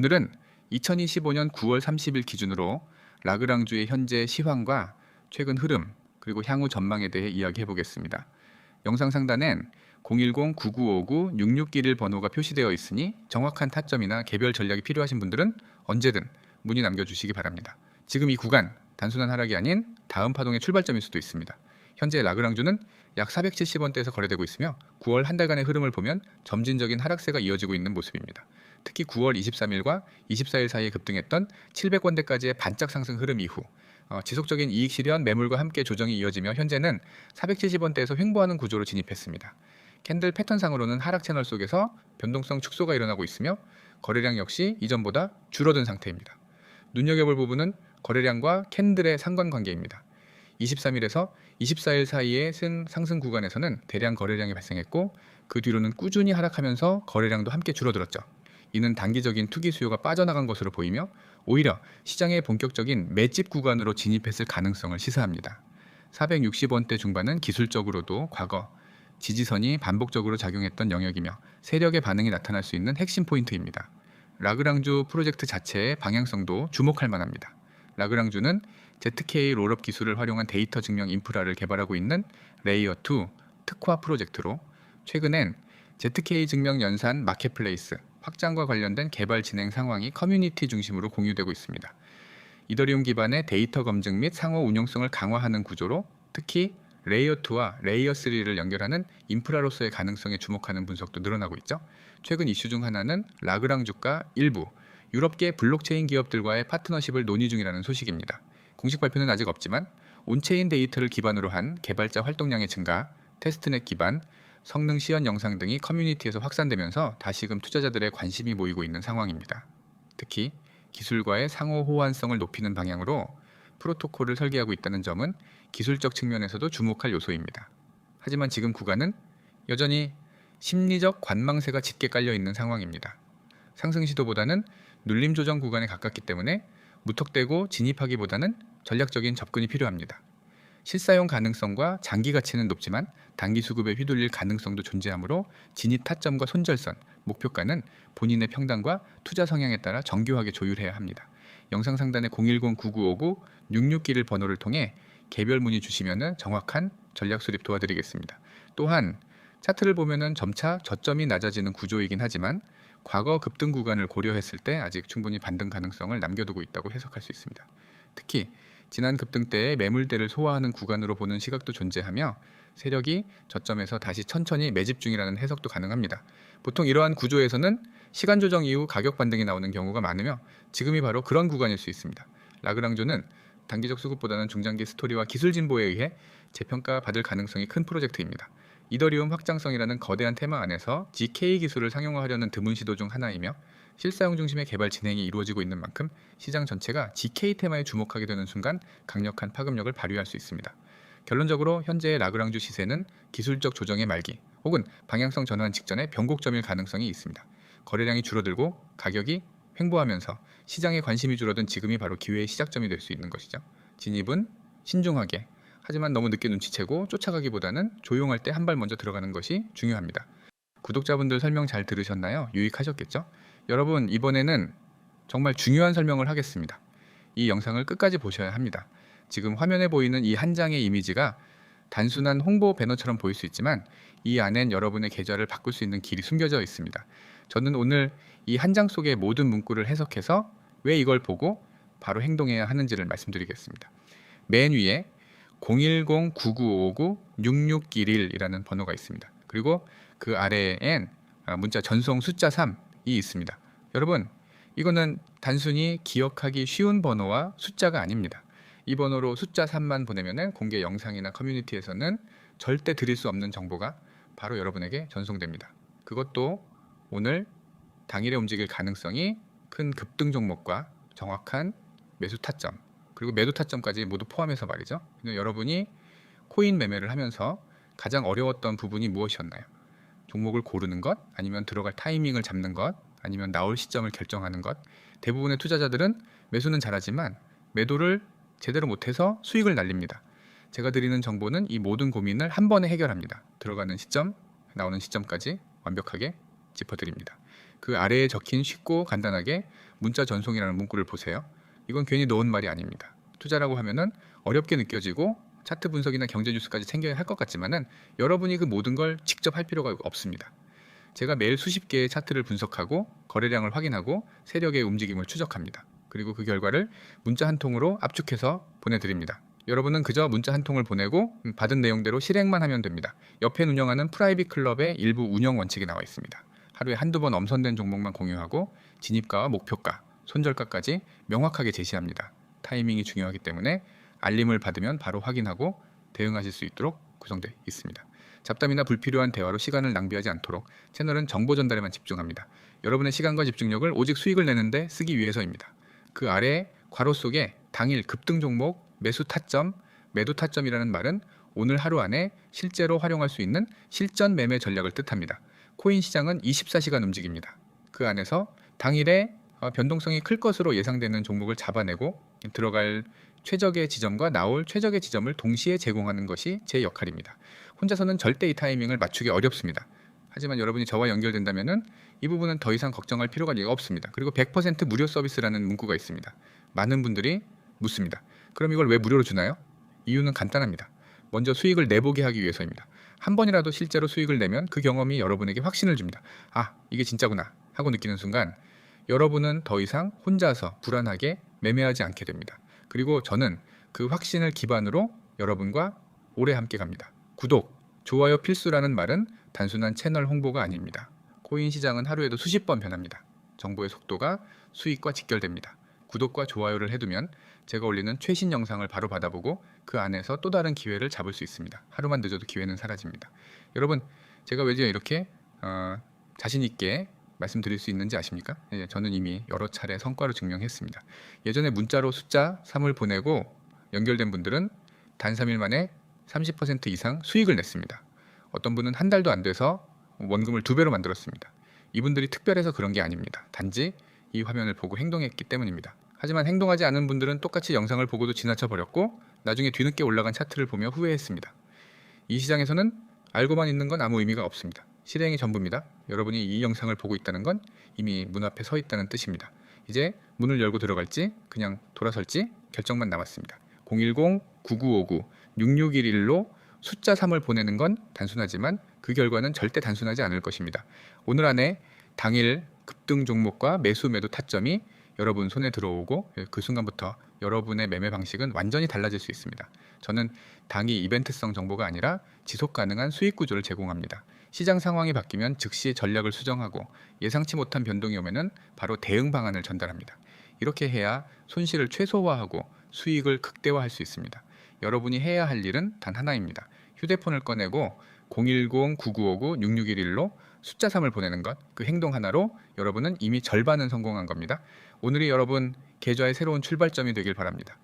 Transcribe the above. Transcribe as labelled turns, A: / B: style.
A: 오늘은 2025년 9월 30일 기준으로 라그랑주의 현재 시황과 최근 흐름 그리고 향후 전망에 대해 이야기해 보겠습니다. 영상 상단엔 010-9959-6611 번호가 표시되어 있으니 정확한 타점이나 개별 전략이 필요하신 분들은 언제든 문의 남겨주시기 바랍니다. 지금 이 구간 단순한 하락이 아닌 다음 파동의 출발점일 수도 있습니다. 현재 라그랑주는 약 470원대에서 거래되고 있으며 9월 한 달간의 흐름을 보면 점진적인 하락세가 이어지고 있는 모습입니다. 특히 9월 23일과 24일 사이에 급등했던 700원대까지의 반짝 상승 흐름 이후 어, 지속적인 이익 실현 매물과 함께 조정이 이어지며 현재는 470원대에서 횡보하는 구조로 진입했습니다. 캔들 패턴상으로는 하락 채널 속에서 변동성 축소가 일어나고 있으며 거래량 역시 이전보다 줄어든 상태입니다. 눈여겨볼 부분은 거래량과 캔들의 상관관계입니다. 23일에서 24일 사이의 승, 상승 구간에서는 대량 거래량이 발생했고 그 뒤로는 꾸준히 하락하면서 거래량도 함께 줄어들었죠. 이는 단기적인 투기 수요가 빠져나간 것으로 보이며 오히려 시장의 본격적인 매집 구간으로 진입했을 가능성을 시사합니다. 460원대 중반은 기술적으로도 과거 지지선이 반복적으로 작용했던 영역이며 세력의 반응이 나타날 수 있는 핵심 포인트입니다. 라그랑주 프로젝트 자체의 방향성도 주목할 만합니다. 라그랑주는 ZK 롤업 기술을 활용한 데이터 증명 인프라를 개발하고 있는 레이어 2 특화 프로젝트로 최근엔 ZK 증명 연산 마켓플레이스 확장과 관련된 개발 진행 상황이 커뮤니티 중심으로 공유되고 있습니다. 이더리움 기반의 데이터 검증 및 상호 운용성을 강화하는 구조로 특히 레이어 2와 레이어 3를 연결하는 인프라로서의 가능성에 주목하는 분석도 늘어나고 있죠. 최근 이슈 중 하나는 라그랑 주가 일부 유럽계 블록체인 기업들과의 파트너십을 논의 중이라는 소식입니다. 공식 발표는 아직 없지만 온체인 데이터를 기반으로 한 개발자 활동량의 증가, 테스트넷 기반, 성능 시연 영상 등이 커뮤니티에서 확산되면서 다시금 투자자들의 관심이 모이고 있는 상황입니다. 특히 기술과의 상호 호환성을 높이는 방향으로 프로토콜을 설계하고 있다는 점은 기술적 측면에서도 주목할 요소입니다. 하지만 지금 구간은 여전히 심리적 관망세가 짙게 깔려 있는 상황입니다. 상승 시도보다는 눌림 조정 구간에 가깝기 때문에 무턱대고 진입하기보다는 전략적인 접근이 필요합니다. 실사용 가능성과 장기 가치는 높지만 단기 수급에 휘둘릴 가능성도 존재하므로 진입 타점과 손절선, 목표가는 본인의 평단과 투자 성향에 따라 정교하게 조율해야 합니다. 영상 상단의 010-9959-6691 번호를 통해 개별 문의 주시면 정확한 전략 수립 도와드리겠습니다. 또한 차트를 보면 점차 저점이 낮아지는 구조이긴 하지만 과거 급등 구간을 고려했을 때 아직 충분히 반등 가능성을 남겨두고 있다고 해석할 수 있습니다. 특히 지난 급등 때의 매물대를 소화하는 구간으로 보는 시각도 존재하며 세력이 저점에서 다시 천천히 매집 중이라는 해석도 가능합니다. 보통 이러한 구조에서는 시간 조정 이후 가격 반등이 나오는 경우가 많으며 지금이 바로 그런 구간일 수 있습니다. 라그랑조는 단기적 수급보다는 중장기 스토리와 기술 진보에 의해 재평가 받을 가능성이 큰 프로젝트입니다. 이더리움 확장성이라는 거대한 테마 안에서 GK 기술을 상용화하려는 드문 시도 중 하나이며 실사용 중심의 개발 진행이 이루어지고 있는 만큼 시장 전체가 GK 테마에 주목하게 되는 순간 강력한 파급력을 발휘할 수 있습니다. 결론적으로 현재의 라그랑주 시세는 기술적 조정의 말기 혹은 방향성 전환 직전에 변곡점일 가능성이 있습니다. 거래량이 줄어들고 가격이 횡보하면서 시장에 관심이 줄어든 지금이 바로 기회의 시작점이 될 수 있는 것이죠. 진입은 신중하게 하지만 너무 늦게 눈치채고 쫓아가기보다는 조용할 때 한 발 먼저 들어가는 것이 중요합니다. 구독자분들 설명 잘 들으셨나요? 유익하셨겠죠? 여러분 이번에는 정말 중요한 설명을 하겠습니다. 이 영상을 끝까지 보셔야 합니다. 지금 화면에 보이는 이 한 장의 이미지가 단순한 홍보 배너처럼 보일 수 있지만 이 안엔 여러분의 계좌를 바꿀 수 있는 길이 숨겨져 있습니다. 저는 오늘 이 한 장 속의 모든 문구를 해석해서 왜 이걸 보고 바로 행동해야 하는지를 말씀드리겠습니다. 맨 위에 010-9959-6611이라는 번호가 있습니다. 그리고 그 아래엔 아, 문자 전송 숫자 3이 있습니다. 여러분, 이거는 단순히 기억하기 쉬운 번호와 숫자가 아닙니다. 이 번호로 숫자 3만 보내면 공개 영상이나 커뮤니티에서는 절대 드릴 수 없는 정보가 바로 여러분에게 전송됩니다. 그것도 오늘 당일에 움직일 가능성이 큰 급등 종목과 정확한 매수 타점 그리고 매도 타점까지 모두 포함해서 말이죠. 여러분이 코인 매매를 하면서 가장 어려웠던 부분이 무엇이었나요? 종목을 고르는 것, 아니면 들어갈 타이밍을 잡는 것, 아니면 나올 시점을 결정하는 것. 대부분의 투자자들은 매수는 잘하지만 매도를 제대로 못해서 수익을 날립니다. 제가 드리는 정보는 이 모든 고민을 한 번에 해결합니다. 들어가는 시점, 나오는 시점까지 완벽하게 짚어드립니다. 그 아래에 적힌 쉽고 간단하게 문자 전송이라는 문구를 보세요. 이건 괜히 놓은 말이 아닙니다. 투자라고 하면은 어렵게 느껴지고 차트 분석이나 경제 뉴스까지 챙겨야 할 것 같지만은 여러분이 그 모든 걸 직접 할 필요가 없습니다. 제가 매일 수십 개의 차트를 분석하고 거래량을 확인하고 세력의 움직임을 추적합니다. 그리고 그 결과를 문자 한 통으로 압축해서 보내드립니다. 여러분은 그저 문자 한 통을 보내고 받은 내용대로 실행만 하면 됩니다. 옆에 운영하는 프라이빗 클럽의 일부 운영 원칙이 나와 있습니다. 하루에 한두 번 엄선된 종목만 공유하고 진입가와 목표가, 손절가까지 명확하게 제시합니다. 타이밍이 중요하기 때문에 알림을 받으면 바로 확인하고 대응하실 수 있도록 구성되어 있습니다. 잡담이나 불필요한 대화로 시간을 낭비하지 않도록 채널은 정보 전달에만 집중합니다. 여러분의 시간과 집중력을 오직 수익을 내는데 쓰기 위해서입니다. 그 아래 괄호 속에 당일 급등 종목 매수 타점, 매도 타점이라는 말은 오늘 하루 안에 실제로 활용할 수 있는 실전 매매 전략을 뜻합니다. 코인 시장은 24시간 움직입니다. 그 안에서 당일에 어, 변동성이 클 것으로 예상되는 종목을 잡아내고 들어갈 최적의 지점과 나올 최적의 지점을 동시에 제공하는 것이 제 역할입니다. 혼자서는 절대 이 타이밍을 맞추기 어렵습니다. 하지만 여러분이 저와 연결된다면은 이 부분은 더 이상 걱정할 필요가 없습니다. 그리고 100% 무료 서비스라는 문구가 있습니다. 많은 분들이 묻습니다. 그럼 이걸 왜 무료로 주나요? 이유는 간단합니다. 먼저 수익을 내보게 하기 위해서입니다. 한 번이라도 실제로 수익을 내면 그 경험이 여러분에게 확신을 줍니다. 아, 이게 진짜구나 하고 느끼는 순간 여러분은 더 이상 혼자서 불안하게 매매하지 않게 됩니다. 그리고 저는 그 확신을 기반으로 여러분과 오래 함께 갑니다. 구독, 좋아요 필수라는 말은 단순한 채널 홍보가 아닙니다. 코인 시장은 하루에도 수십 번 변합니다. 정보의 속도가 수익과 직결됩니다. 구독과 좋아요를 해두면 제가 올리는 최신 영상을 바로 받아보고 그 안에서 또 다른 기회를 잡을 수 있습니다. 하루만 늦어도 기회는 사라집니다. 여러분, 제가 왜 이렇게 어, 자신 있게 말씀드릴 수 있는지 아십니까? 예, 저는 이미 여러 차례 성과로 증명했습니다. 예전에 문자로 숫자 3을 보내고 연결된 분들은 단 3일 만에 30% 이상 수익을 냈습니다. 어떤 분은 한 달도 안 돼서 원금을 두 배로 만들었습니다. 이분들이 특별해서 그런 게 아닙니다. 단지 이 화면을 보고 행동했기 때문입니다. 하지만 행동하지 않은 분들은 똑같이 영상을 보고도 지나쳐 버렸고 나중에 뒤늦게 올라간 차트를 보며 후회했습니다. 이 시장에서는 알고만 있는 건 아무 의미가 없습니다. 실행이 전부입니다. 여러분이 이 영상을 보고 있다는 건 이미 문 앞에 서 있다는 뜻입니다. 이제 문을 열고 들어갈지 그냥 돌아설지 결정만 남았습니다. 010-9959-6611로 숫자 3을 보내는 건 단순하지만 그 결과는 절대 단순하지 않을 것입니다. 오늘 안에 당일 급등 종목과 매수 매도 타점이 여러분 손에 들어오고 그 순간부터 여러분의 매매 방식은 완전히 달라질 수 있습니다. 저는 당이 이벤트성 정보가 아니라 지속 가능한 수익 구조를 제공합니다. 시장 상황이 바뀌면 즉시 전략을 수정하고 예상치 못한 변동이 오면은 바로 대응 방안을 전달합니다. 이렇게 해야 손실을 최소화하고 수익을 극대화할 수 있습니다. 여러분이 해야 할 일은 단 하나입니다. 휴대폰을 꺼내고 010-9959-6611로 숫자 3을 보내는 것, 그 행동 하나로 여러분은 이미 절반은 성공한 겁니다. 오늘이 여러분 계좌의 새로운 출발점이 되길 바랍니다.